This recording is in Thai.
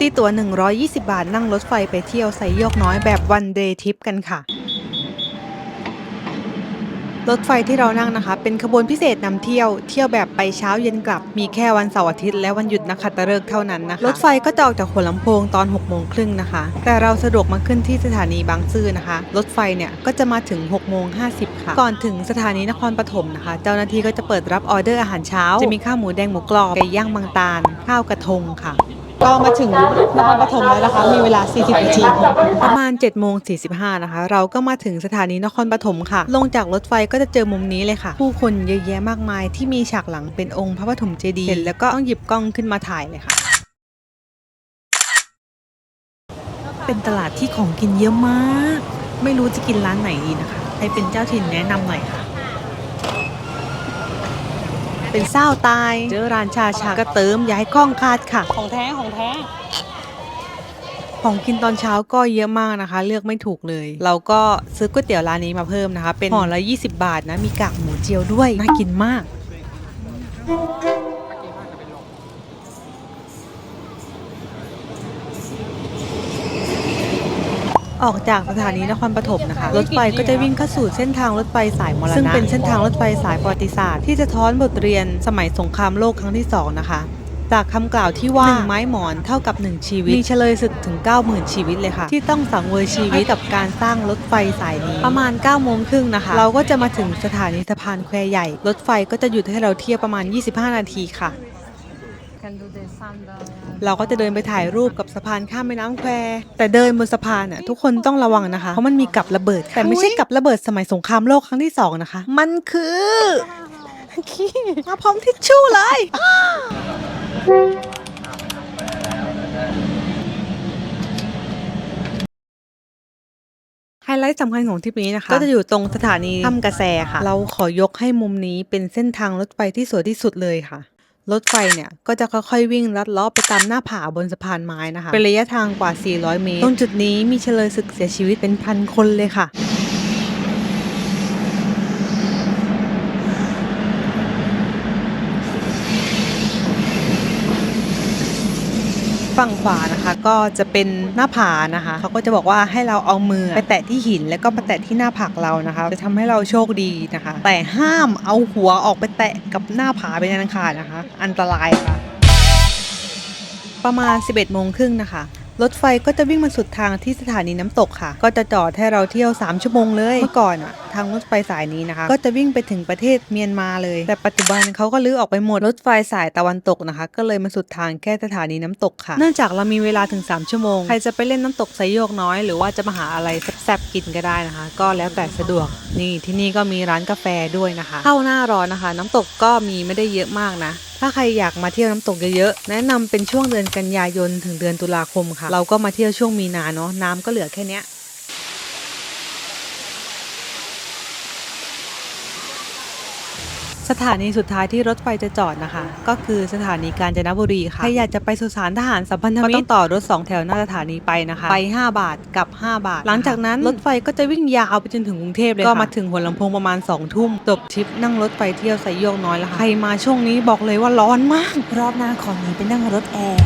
ตีตั๋ว 120 บาทนั่งรถไฟไปเที่ยวไซโยกน้อยแบบวันเดย์ทริปกันค่ะ รถไฟที่เรานั่งนะคะ เป็นขบวนพิเศษนำเที่ยวเที่ยวแบบไปเช้าเย็นกลับ มีแค่วันเสาร์อาทิตย์และวันหยุดนักขัตฤกษ์เท่านั้นนะคะ รถไฟก็จะออกจากหัวลำโพงตอน6โมงครึ่งนะคะ แต่เราสะดวกมาขึ้นที่สถานีบางซื่อนะคะ รถไฟเนี่ยก็จะมาถึง6โมง50ค่ะ ก่อนถึงสถานีนครปฐมนะคะ เจ้าหน้าที่ก็จะเปิดรับออเดอร์อาหารเช้า จะมีข้าวหมูแดงหมูกรอบไก่ย่างบางตาลข้าวกระทงค่ะ ก็มาถึงนครปฐมแล้วนะคะ มีเวลา 40นาที ประมาณ7โมง45นะคะ เราก็มาถึงสถานีนครปฐมค่ะ ลงจากรถไฟก็จะเจอมุมนี้เลยค่ะ ผู้คนเยอะแยะมากมายที่มีฉากหลังเป็นองค์พระปฐมเจดีย์เห็นแล้วก็ต้องหยิบกล้องขึ้นมาถ่ายเลยค่ะ เป็นตลาดที่ของกินเยอะมาก ไม่รู้จะกินร้านไหนดีนะคะ ใครเป็นเจ้าถิ่นแนะนำหน่อยค่ะ เป็นเศร้าตาย เจอร้านชาชาก็เติมย้ายกล้องคาดค่ะ ของแท้ของแท้ ของกินตอนเช้าก็เยอะมากนะคะ เลือกไม่ถูกเลย เราก็ซื้อก๋วยเตี๋ยวร้านนี้มาเพิ่มนะคะ เป็นห่อละ 20 บาทนะ มีกากหมูเจียวด้วย น่ากินมาก ออกจากสถานีนครปฐมนะคะ รถไฟก็จะวิ่งเข้าสู่เส้นทางรถไฟสายมรณะซึ่งเป็นเส้นทางรถไฟสายประวัติศาสตร์ที่จะท้อนบทเรียนสมัยสงครามโลกครั้งที่สองนะคะ จากคำกล่าวที่ว่าหนึ่งไม้หมอนเท่ากับหนึ่งชีวิต มีเฉลยศึกถึง 90,000 ชีวิตเลยค่ะ ที่ต้องสังเวยชีวิตกับการสร้างรถไฟสายนี้ ประมาณ9โมงครึ่งนะคะ เราก็จะมาถึงสถานีสะพานแควใหญ่ รถไฟก็จะหยุดให้เราเที่ยวประมาณ 25 นาทีค่ะ เราก็จะเดินไปถ่ายรูปกับสะพานข้ามแม่น้ำแคว แต่เดินบนสะพานน่ะทุกคนต้องระวังนะคะ เพราะมันมีกับระเบิดค่ะแต่ไม่ใช่กับระเบิดสมัยสงครามโลกครั้งที่สองนะคะ มันคือขี้มาพร้อมทิชชู่เลย ไฮไลท์สำคัญของทริปนี้นะคะ ก็จะอยู่ตรงสถานีถ้ำกระแสค่ะ เราขอยกให้มุมนี้เป็นเส้นทางรถไฟที่สวยที่สุดเลยค่ะ รถไฟเนี่ยก็จะค่อยๆวิ่งลัดเลาะไปตามหน้าผาบนสะพานไม้นะคะ เป็นระยะทางกว่า 400 เมตร ตรงจุดนี้มีเฉลยศึกเสียชีวิตเป็นพันคนเลยค่ะ ฝั่งขวานะคะ ก็จะเป็นหน้าผานะคะเขาก็จะบอกว่าให้เราเอามือไปแตะที่หินแล้วก็มาแตะที่หน้าผากเรานะคะ จะทำให้เราโชคดีนะคะ แต่ห้ามเอาหัวออกไปแตะกับหน้าผาเป็นอันขาดนะคะ อันตรายค่ะ ประมาณ 11โมงครึ่งนะคะ รถไฟก็จะวิ่งมาสุดทางที่สถานีน้ำตกค่ะ ก็จะจอดให้เราเที่ยว 3 ชั่วโมงเลย เมื่อก่อนอะทางรถไฟสายนี้นะคะ ก็จะวิ่งไปถึงประเทศเมียนมาเลย แต่ปัจจุบันเขาก็ลื้อออกไปหมด รถไฟสายตะวันตกนะคะ ก็เลยมาสุดทางแค่สถานีน้ำตกค่ะ เนื่องจากเรามีเวลาถึง 3 ชั่วโมง ใครจะไปเล่นน้ำตกไซโยกน้อย หรือว่าจะมาหาอะไรแซ่บๆกินก็ได้นะคะ ก็แล้วแต่สะดวก นี่ที่นี่ก็มีร้านกาแฟด้วยนะคะ เข้าหน้าร้อนนะคะ น้ำตกก็มีไม่ได้เยอะมากนะ ถ้าใครอยากมาเที่ยวน้ำตกเยอะๆ แนะนำเป็นช่วงเดือนกันยายนถึงเดือนตุลาคมค่ะ เราก็มาเที่ยวช่วงมีนาเนาะน้ำก็เหลือแค่เนี้ย สถานีสุดท้ายที่รถไฟจะจอดนะคะ ก็คือสถานีกาญจนบุรีค่ะใครอยากจะไปสุสานทหารสัมพันธมิตรก็ต้องต่อรถ 2 แถวหน้าสถานีไปนะคะ ไป 5 บาทกับ 5 บาท หลังจากนั้นรถไฟก็จะวิ่งยาวไปจนถึงกรุงเทพเลยค่ะก็มาถึงหัวลำโพงประมาณ 2 ทุ่มจบทริปนั่งรถไฟเที่ยวไซโยกน้อยแล้วค่ะใครมาช่วงนี้บอกเลยว่าร้อนมาก รอบหน้าขอหนีไปนั่งรถแอร์